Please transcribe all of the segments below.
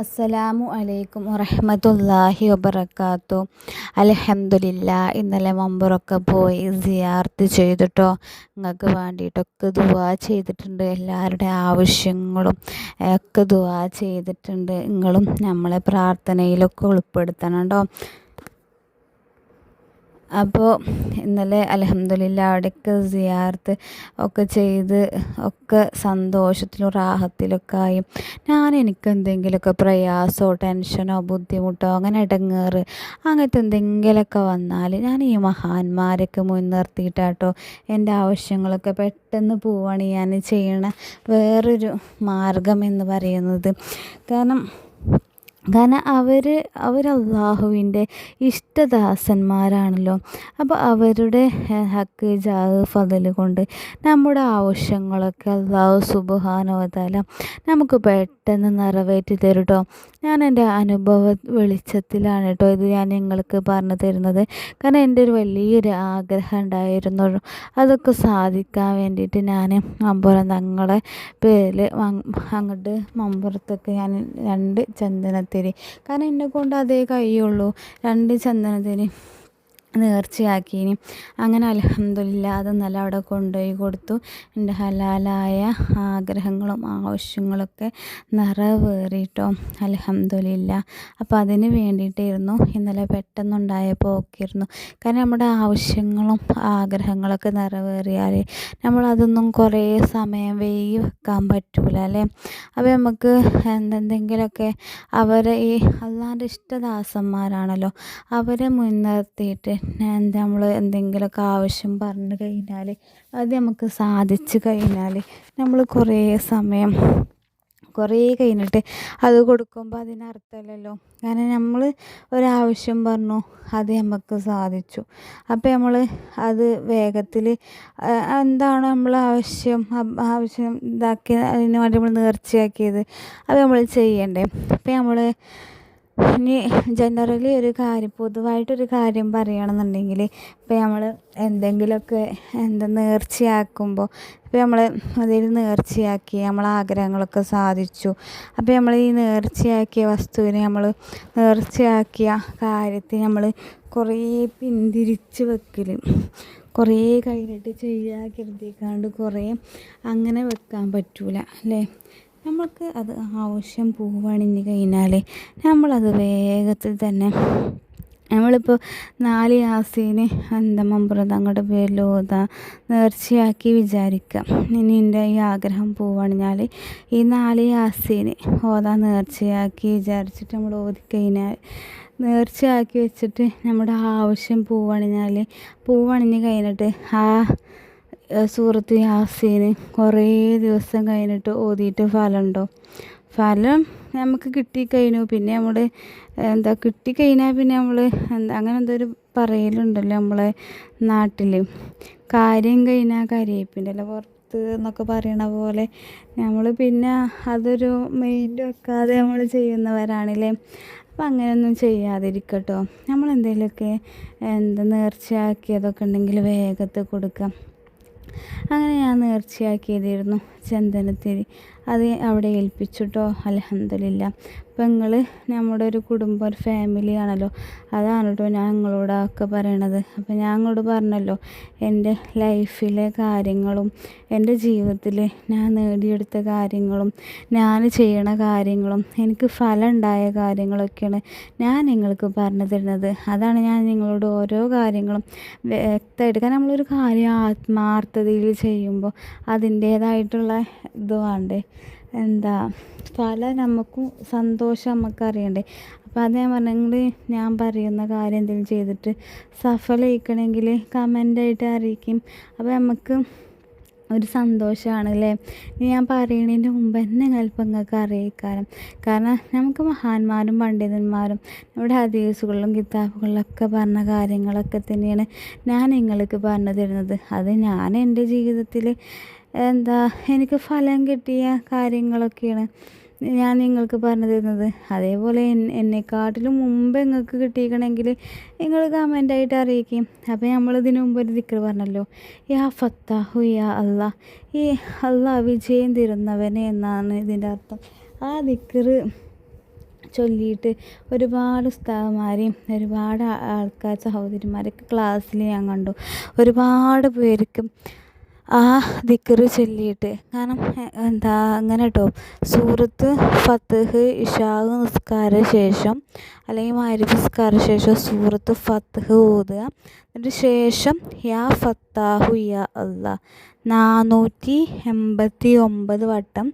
അസ്സലാമു അലൈക്കും വറഹമത്തല്ലാഹി വബർക്കാത്തു അൽഹംദുലില്ല ഇന്നലെ മമ്പറൊക്കെ പോയി സിയാർത്ത് ചെയ്തിട്ടോ നിങ്ങൾക്ക് വേണ്ടിയിട്ടൊക്കെ ദുവാ ചെയ്തിട്ടുണ്ട്. എല്ലാവരുടെ ആവശ്യങ്ങളും ഒക്കെ ദുവാ ചെയ്തിട്ടുണ്ട്. നിങ്ങളും നമ്മളെ പ്രാർത്ഥനയിലൊക്കെ ഉൾപ്പെടുത്തണം കേട്ടോ അപ്പോൾ ഇന്നലെ അലഹമ്മദില്ല അവിടെയൊക്കെ സിയാർത്ത് ഒക്കെ ചെയ്ത് ഒക്കെ സന്തോഷത്തിലും റാഹത്തിലൊക്കെ ആയി ഞാൻ എനിക്ക് എന്തെങ്കിലുമൊക്കെ പ്രയാസമോ ടെൻഷനോ ബുദ്ധിമുട്ടോ അങ്ങനെ ഇടങ്ങേറ് അങ്ങനത്തെ എന്തെങ്കിലുമൊക്കെ വന്നാൽ ഞാൻ ഈ മഹാന്മാരൊക്കെ മുൻനിർത്തിയിട്ടാട്ടോ എന്റെ ആവശ്യങ്ങളൊക്കെ പെട്ടെന്ന് പോവാണ് ഞാൻ ചെയ്യണ വേറൊരു മാർഗം എന്ന് പറയുന്നത്. കാരണം കാരണം അവർ അവർ അള്ളാഹുവിന്റെ ഇഷ്ടദാസന്മാരാണല്ലോ. അപ്പോൾ അവരുടെ ഹക്ക് ജാഹ് ഫതൽ കൊണ്ട് നമ്മുടെ ആവശ്യങ്ങളൊക്കെ അള്ളാഹു സുബാനോതല നമുക്ക് പെട്ടെന്ന് നിറവേറ്റി തരും കേട്ടോ ഞാൻ എന്റെ അനുഭവ വെളിച്ചത്തിലാണ് കേട്ടോ ഇത് ഞാൻ നിങ്ങൾക്ക് പറഞ്ഞു തരുന്നത്. കാരണം എന്റെ ഒരു വലിയൊരു ആഗ്രഹം ഉണ്ടായിരുന്നു. അതൊക്കെ സാധിക്കാൻ വേണ്ടിയിട്ട് ഞാൻ മമ്പുറം തങ്ങളെ പേരിൽ അങ്ങോട്ട് മമ്പുറത്തൊക്കെ ഞാൻ രണ്ട് ചന്ദനത്തിരി കാരണം എന്നെ കൊണ്ട് അതേ കഴിയുള്ളൂ. രണ്ട് ചന്ദനത്തിരി നേർച്ചയാക്കീനി അങ്ങനെ അലഹമില്ല നല്ല അവിടെ കൊണ്ടുപോയി കൊടുത്തു. എന്റെ ഹലാലായ ആഗ്രഹങ്ങളും ആവശ്യങ്ങളൊക്കെ നിറവേറിയിട്ടോ. അലഹമില്ല അപ്പോൾ അതിന് വേണ്ടിയിട്ടായിരുന്നു ഇന്നലെ പെട്ടെന്നുണ്ടായ പോക്കിയിരുന്നു കാരണം നമ്മുടെ ആവശ്യങ്ങളും ആഗ്രഹങ്ങളൊക്കെ നിറവേറിയാൽ നമ്മളതൊന്നും കുറേ സമയം വൈകി വെക്കാൻ പറ്റൂല അല്ലേ? അപ്പോൾ നമുക്ക് എന്തെങ്കിലുമൊക്കെ അവരെ ഈ അള്ളാന്റെ ഇഷ്ടദാസന്മാരാണല്ലോ. അവരെ മുൻനിർത്തിയിട്ട് എന്താ നമ്മൾ എന്തെങ്കിലുമൊക്കെ ആവശ്യം പറഞ്ഞു കഴിഞ്ഞാൽ അത് നമുക്ക് സാധിച്ചു കഴിഞ്ഞാൽ നമ്മൾ കുറേ സമയം കുറേ കഴിഞ്ഞിട്ട് അത് കൊടുക്കുമ്പോൾ അതിനർത്ഥമല്ലല്ലോ കാരണം നമ്മൾ ഒരാവശ്യം പറഞ്ഞു അത് നമുക്ക് സാധിച്ചു. അപ്പോൾ നമ്മൾ അത് വേഗത്തിൽ എന്താണ് നമ്മൾ ആവശ്യം ആവശ്യം ഇതാക്കി അതിന് വേണ്ടി നമ്മൾ നേർച്ചയാക്കിയത് അത് നമ്മൾ ചെയ്യണ്ടേ. അപ്പോൾ നമ്മൾ ഇനി ജനറലി ഒരു കാര്യം പൊതുവായിട്ടൊരു കാര്യം പറയുകയാണെന്നുണ്ടെങ്കിൽ ഇപ്പോൾ നമ്മൾ എന്തെങ്കിലുമൊക്കെ എന്താ നേർച്ചയാക്കുമ്പോൾ ഇപ്പോൾ നമ്മൾ അതിൽ നേർച്ചയാക്കി നമ്മളെ ആഗ്രഹങ്ങളൊക്കെ സാധിച്ചു. അപ്പോൾ നമ്മൾ ഈ നേർച്ചയാക്കിയ വസ്തുവിനെ നമ്മൾ നേർച്ചയാക്കിയ കാര്യത്തെ നമ്മൾ കുറേ പിന്തിരിച്ച് വെക്കൽ കുറേ കഴിഞ്ഞിട്ട് ചെയ്യാതിരുത്തിക്കാണ്ട് കുറേ അങ്ങനെ വെക്കാൻ പറ്റൂല അല്ലേ? നമുക്ക് അത് ആവശ്യം പൂവണിഞ്ഞ് കഴിഞ്ഞാൽ നമ്മളത് വേഗത്തിൽ തന്നെ നമ്മളിപ്പോൾ നാല് യാസീന് എന്താ മമ്പുറത്ത് അങ്ങോട്ട് ഓതാ നേർച്ചയാക്കി വിചാരിക്കാം. ഇനി എന്റെ ഈ ആഗ്രഹം പൂവണിഞ്ഞാൽ ഈ നാല് യാസീന് ഓതാ നേർച്ചയാക്കി വിചാരിച്ചിട്ട് നമ്മൾ ഓതിക്കഴിഞ്ഞാൽ നേർച്ചയാക്കി വെച്ചിട്ട് നമ്മുടെ ആവശ്യം പൂവണിഞ്ഞാൽ പൂവണിഞ്ഞ് കഴിഞ്ഞിട്ട് ആ സൂറത്ത് യാസീന് കുറേ ദിവസം കഴിഞ്ഞിട്ട് ഓതിയിട്ട് ഫലമുണ്ടോ? ഫലം നമുക്ക് കിട്ടിക്കഴിഞ്ഞു പിന്നെ നമ്മൾ എന്താ കിട്ടിക്കഴിഞ്ഞാൽ പിന്നെ നമ്മൾ എന്താ അങ്ങനെ ഒരു പറയലുണ്ടല്ലോ നമ്മളെ നാട്ടിൽ കാര്യം കഴിഞ്ഞാൽ കരിയേപ്പിന്റെ അല്ല പുറത്ത് എന്നൊക്കെ പറയണ പോലെ നമ്മൾ പിന്നെ അതൊരു മൈൻഡ് വെക്കാതെ നമ്മൾ ചെയ്യുന്നവരാണല്ലേ. അപ്പം അങ്ങനെയൊന്നും ചെയ്യാതിരിക്കട്ടോ. നമ്മൾ എന്തെങ്കിലുമൊക്കെ എന്താ നേർച്ചയാക്കിയതൊക്കെ ഉണ്ടെങ്കിൽ വേഗത്തിൽ കൊടുക്കാം. അങ്ങനെ ഞാൻ നേർച്ചയാക്കിയതായിരുന്നു ചന്ദനത്തിരി. അത് അവിടെ ഏൽപ്പിച്ചിട്ടോ? അലഹമില്ല നിങ്ങൾ നമ്മുടെ ഒരു കുടുംബം ഒരു ഫാമിലി ആണല്ലോ. അതാണ് കേട്ടോ ഞാൻ നിങ്ങളോടൊക്കെ പറയണത്. അപ്പം ഞാൻ അങ്ങോട്ട് പറഞ്ഞല്ലോ എന്റെ ലൈഫിലെ കാര്യങ്ങളും എന്റെ ജീവിതത്തിൽ ഞാൻ നേടിയെടുത്ത കാര്യങ്ങളും ഞാൻ ചെയ്യണ കാര്യങ്ങളും എനിക്ക് ഫലം ഉണ്ടായ കാര്യങ്ങളൊക്കെയാണ് ഞാൻ നിങ്ങൾക്ക് പറഞ്ഞു തരുന്നത് അതാണ് ഞാൻ നിങ്ങളോട് ഓരോ കാര്യങ്ങളും വ്യക്തമായിട്ട് കാരണം നമ്മളൊരു കാര്യം ആത്മാർത്ഥതയിൽ ചെയ്യുമ്പോൾ അതിന്റേതായിട്ടുള്ള ഇത് വേണ്ടേ? എന്താ പല നമുക്കും സന്തോഷം നമുക്ക് അറിയണ്ടേ. അപ്പോൾ അത് ഞാൻ പറഞ്ഞെങ്കിൽ ഞാൻ പറയുന്ന കാര്യം എന്തെങ്കിലും ചെയ്തിട്ട് സഫലയിക്കണമെങ്കിൽ കമന്റായിട്ട് അറിയിക്കും. അപ്പോൾ നമുക്ക് ഒരു സന്തോഷമാണ് അല്ലേ ഞാൻ പറയണതിന്റെ മുമ്പ് തന്നെ ചിലപ്പോൾ നിങ്ങൾക്ക് അറിയിക്കാരം. കാരണം നമുക്ക് മഹാന്മാരും പണ്ഡിതന്മാരും നമ്മുടെ ഹദീസുകളിലും കിതാബുകളിലൊക്കെ പറഞ്ഞ കാര്യങ്ങളൊക്കെ തന്നെയാണ് ഞാൻ നിങ്ങൾക്ക് പറഞ്ഞു തരുന്നത്. അത് ഞാൻ എന്റെ ജീവിതത്തിൽ എന്താ എനിക്ക് ഫലം കിട്ടിയ കാര്യങ്ങളൊക്കെയാണ് ഞാൻ നിങ്ങൾക്ക് പറഞ്ഞു തരുന്നത്. അതേപോലെ എന്നെക്കാട്ടിലും മുമ്പ് നിങ്ങൾക്ക് കിട്ടിയിരിക്കണമെങ്കിൽ നിങ്ങൾ കമന്റായിട്ട് അറിയിക്കും. അപ്പോൾ നമ്മൾ ഇതിനു മുമ്പ് ഒരു ദിക്കർ പറഞ്ഞല്ലോ. യാ ഫത്താഹു യാ അല്ല ഈ അല്ല വിജയം തരുന്നവനെ എന്നാണ് ഇതിന്റെ അർത്ഥം. ആ ദിക്കർ ചൊല്ലിയിട്ട് ഒരുപാട് ഉസ്താദന്മാരെയും ഒരുപാട് ആൾക്കാർ സഹോദരിമാരൊക്കെ ക്ലാസ്സിൽ ഞാൻ കണ്ടു. ഒരുപാട് പേർക്ക് ആ ദിക്കറ് ചൊല്ലിയിട്ട്. കാരണം എന്താ അങ്ങനെ കേട്ടോ സൂറത്ത് ഫത്തഹ് ഇഷാഹ് നിസ്കാര ശേഷം അല്ലെങ്കിൽ മഗ്‌രിബ് നിസ്കാര ശേഷം സൂറത്ത് ഫത്തഹ് ഓതുക. എന്നിട്ട് ശേഷം യാ ഫത്താഹു യാ അല്ല നാനൂറ്റി എൺപത്തി ഒമ്പത് വട്ടം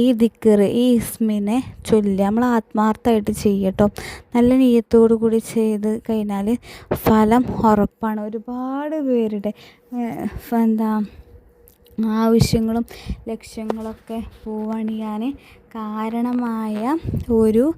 ഈ ദിക്കറ് ഈ ഇസ്മിനെ ചൊല്ലുക. നമ്മൾ ആത്മാർത്ഥമായിട്ട് ചെയ്യട്ടോ. നല്ല നീയത്തോടു കൂടി ചെയ്ത് കഴിഞ്ഞാൽ ഫലം ഉറപ്പാണ്. ഒരുപാട് പേരുടെ എന്താ ആവശ്യങ്ങളും ലക്ഷ്യങ്ങളൊക്കെ പൂവണിയാൻ കാരണമായ ഒരു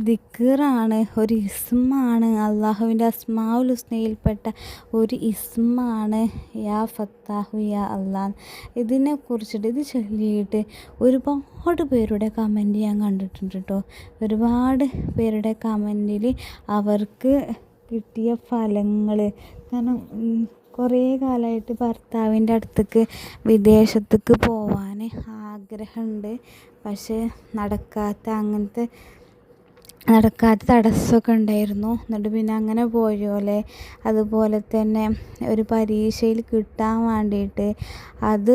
ദിക്റാണ് ഒരു ഇസ്മാണ്. അള്ളാഹുവിന്റെ അസ്മാവുൽ ഹുസ്നയിൽപ്പെട്ട ഒരു ഇസ്മാണ് യാ ഫത്താഹു യാ അള്ളാഹ്. ഇതിനെ കുറിച്ചിട്ട് ഇത് ചൊല്ലിയിട്ട് ഒരുപാട് പേരുടെ കമന്റ് ഞാൻ കണ്ടിട്ടുണ്ട് കേട്ടോ. ഒരുപാട് പേരുടെ കമന്റിൽ അവർക്ക് കിട്ടിയ ഫലങ്ങൾ കാരണം കുറേ കാലമായിട്ട് ഭർത്താവിന്റെ അടുത്തേക്ക് വിദേശത്തേക്ക് പോവാൻ ആഗ്രഹമുണ്ട്. പക്ഷേ നടക്കാത്ത അങ്ങനത്തെ നടക്കാത്ത തടസ്സമൊക്കെ ഉണ്ടായിരുന്നു. എന്നിട്ട് പിന്നെ അങ്ങനെ പോയോലെ. അതുപോലെ തന്നെ ഒരു പരീക്ഷയിൽ കിട്ടാൻ വേണ്ടിയിട്ട് അത്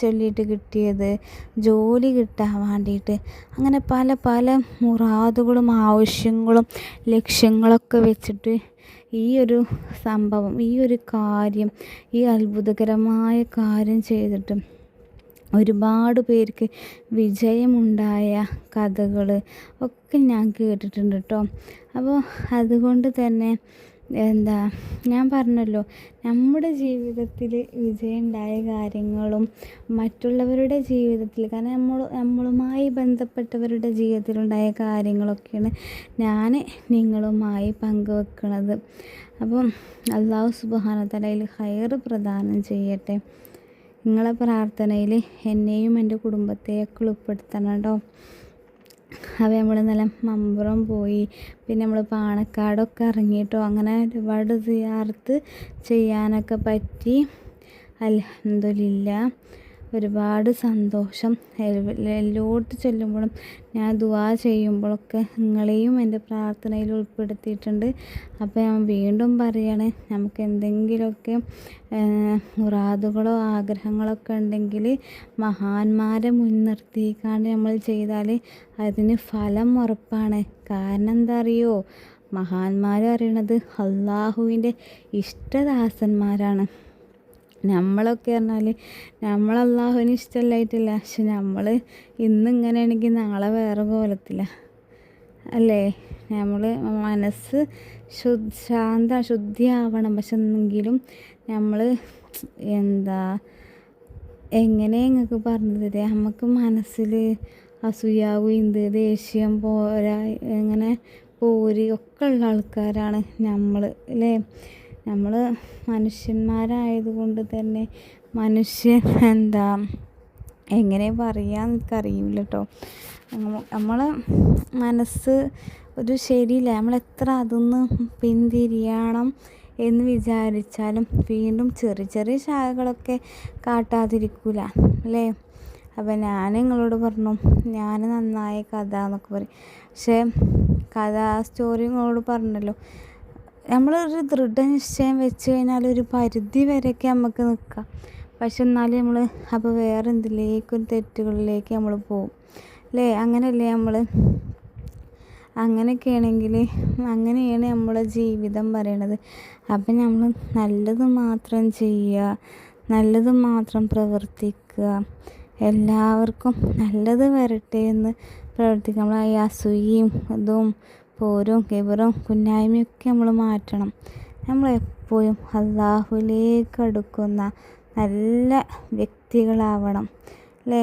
ചൊല്ലിയിട്ട് കിട്ടിയത് ജോലി കിട്ടാൻ വേണ്ടിയിട്ട്. അങ്ങനെ പല പല മുറാദുകളും ആവശ്യങ്ങളും ലക്ഷ്യങ്ങളൊക്കെ വെച്ചിട്ട് ഈ ഒരു സംഭവം ഈ ഒരു കാര്യം ഈ അത്ഭുതകരമായ കാര്യം ചെയ്തിട്ട് ഒരുപാട് പേർക്ക് വിജയമുണ്ടായ കഥകൾ ഒക്കെ ഞാൻ കേട്ടിട്ടുണ്ട് കേട്ടോ അപ്പോൾ അതുകൊണ്ട് തന്നെ എന്താ ഞാൻ പറഞ്ഞല്ലോ നമ്മുടെ ജീവിതത്തിൽ വിജയമുണ്ടായ കാര്യങ്ങളും മറ്റുള്ളവരുടെ ജീവിതത്തിൽ കാരണം നമ്മൾ നമ്മളുമായി ബന്ധപ്പെട്ടവരുടെ ജീവിതത്തിലുണ്ടായ കാര്യങ്ങളൊക്കെയാണ് ഞാൻ നിങ്ങളുമായി പങ്കുവെക്കുന്നത് അപ്പം അള്ളാഹു സുബാനത്തലയിൽ ഹയർ പ്രദാനം ചെയ്യട്ടെ. നിങ്ങളെ പ്രാർത്ഥനയിൽ എന്നെയും എന്റെ കുടുംബത്തെയൊക്കെ ഉൾപ്പെടുത്തണം കേട്ടോ. അപ്പോൾ നമ്മൾ നല്ല മമ്പുറം പോയി പിന്നെ നമ്മൾ പാണക്കാടൊക്കെ ഇറങ്ങിയിട്ടോ അങ്ങനെ ഒരുപാട് സിയാർത്ത് ചെയ്യാനൊക്കെ പറ്റി. അൽഹംദുലില്ല ഒരുപാട് സന്തോഷം. എല്ലായിടത്ത് ചെല്ലുമ്പോഴും ഞാൻ ദുആ ചെയ്യുമ്പോഴൊക്കെ നിങ്ങളെയും എന്റെ പ്രാർത്ഥനയിൽ ഉൾപ്പെടുത്തിയിട്ടുണ്ട്. അപ്പോൾ ഞാൻ വീണ്ടും പറയണേ നമുക്ക് എന്തെങ്കിലുമൊക്കെ മുറാദുകളോ ആഗ്രഹങ്ങളൊക്കെ ഉണ്ടെങ്കിൽ മഹാന്മാരെ മുൻനിർത്തിക്കാണ്ട് നമ്മൾ ചെയ്താൽ അതിന് ഫലം ഉറപ്പാണ്. കാരണം എന്താ അറിയോ? മഹാന്മാർ അറിയണത് അള്ളാഹുവിന്റെ ഇഷ്ടദാസന്മാരാണ്. നമ്മളൊക്കെ പറഞ്ഞാൽ നമ്മൾ അള്ളാഹുവിന് ഇഷ്ടമല്ലായിട്ടില്ല. പക്ഷെ നമ്മൾ ഇന്ന് ഇങ്ങനെയാണെങ്കിൽ നാളെ വേറെ പോലത്തില്ല അല്ലേ? നമ്മൾ മനസ്സ് ശു ശാന്ത ശുദ്ധിയാവണം. പക്ഷെ എന്നെങ്കിലും നമ്മൾ എന്താ എങ്ങനെ നിങ്ങൾക്ക് പറഞ്ഞു തരാം നമുക്ക് മനസ്സിൽ അസൂയാവും ഇന്ത് ദേഷ്യം പോരാ ഇങ്ങനെ പോരി ഒക്കെ ഉള്ള ആൾക്കാരാണ് നമ്മൾ അല്ലേ? നമ്മൾ മനുഷ്യന്മാരായതുകൊണ്ട് തന്നെ മനുഷ്യൻ എന്താ എങ്ങനെ പറയുക എനിക്കറിയില്ല കേട്ടോ നമ്മൾ മനസ്സ് ഒരു ശരിയില്ല. നമ്മൾ എത്ര അതൊന്ന് പിന്തിരിയണം എന്ന് വിചാരിച്ചാലും വീണ്ടും ചെറിയ ചെറിയ ശാഖകളൊക്കെ കാട്ടാതിരിക്കില്ല അല്ലേ? അപ്പം ഞാൻ നിങ്ങളോട് പറഞ്ഞു ഞാൻ നന്നായ കഥ എന്നൊക്കെ പറയും. പക്ഷേ കഥ സ്റ്റോറി നിങ്ങളോട് പറഞ്ഞല്ലോ. നമ്മളൊരു ദൃഢനിശ്ചയം വെച്ച് കഴിഞ്ഞാൽ ഒരു പരിധി വരെയൊക്കെ നമുക്ക് നിൽക്കാം. പക്ഷെ എന്നാലും നമ്മൾ അപ്പോൾ വേറെ എന്തിലേക്കും തെറ്റുകളിലേക്ക് നമ്മൾ പോകും. അല്ലേ? അങ്ങനെയല്ലേ നമ്മൾ? അങ്ങനെയൊക്കെയാണെങ്കിൽ അങ്ങനെയാണ് നമ്മളെ ജീവിതം പറയണത്. അപ്പം നമ്മൾ നല്ലത് മാത്രം ചെയ്യുക നല്ലത് മാത്രം പ്രവർത്തിക്കുക. എല്ലാവർക്കും നല്ലത് വരട്ടെ എന്ന് പ്രവർത്തിക്കുക. നമ്മൾ ഈ അസൂയയും ഇതും പോരും കിബറും കുന്നായ്മയൊക്കെ നമ്മൾ മാറ്റണം. നമ്മൾ നമ്മളെപ്പോഴും അള്ളാഹുലേക്ക് അടുക്കുന്ന നല്ല വ്യക്തികളാവണം അല്ലേ?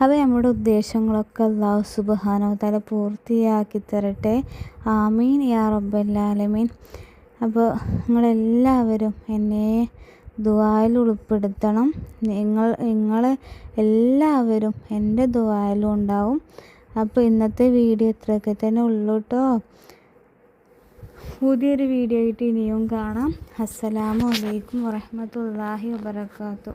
അവ നമ്മുടെ ഉദ്ദേശങ്ങളൊക്കെ അള്ളാഹു സുബാനോ തല പൂർത്തിയാക്കി തരട്ടെ. ആമീൻ യാ റബ്ബല്ലാലമീൻ. അപ്പോൾ നിങ്ങളെല്ലാവരും എന്നെ ദുആയിൽ ഉൾപ്പെടുത്തണം. നിങ്ങൾ നിങ്ങൾ എല്ലാവരും എന്റെ ദുവായിലും ഉണ്ടാവും. അപ്പോൾ ഇന്നത്തെ വീഡിയോ ഇത്രയൊക്കെ തന്നെ ഉള്ളൂ കേട്ടോ പുതിയൊരു വീഡിയോ ആയിട്ട് ഇനിയും കാണാം. അസ്സലാമു അലൈക്കും വറഹമത്തല്ലാഹി വബർക്കാത്തു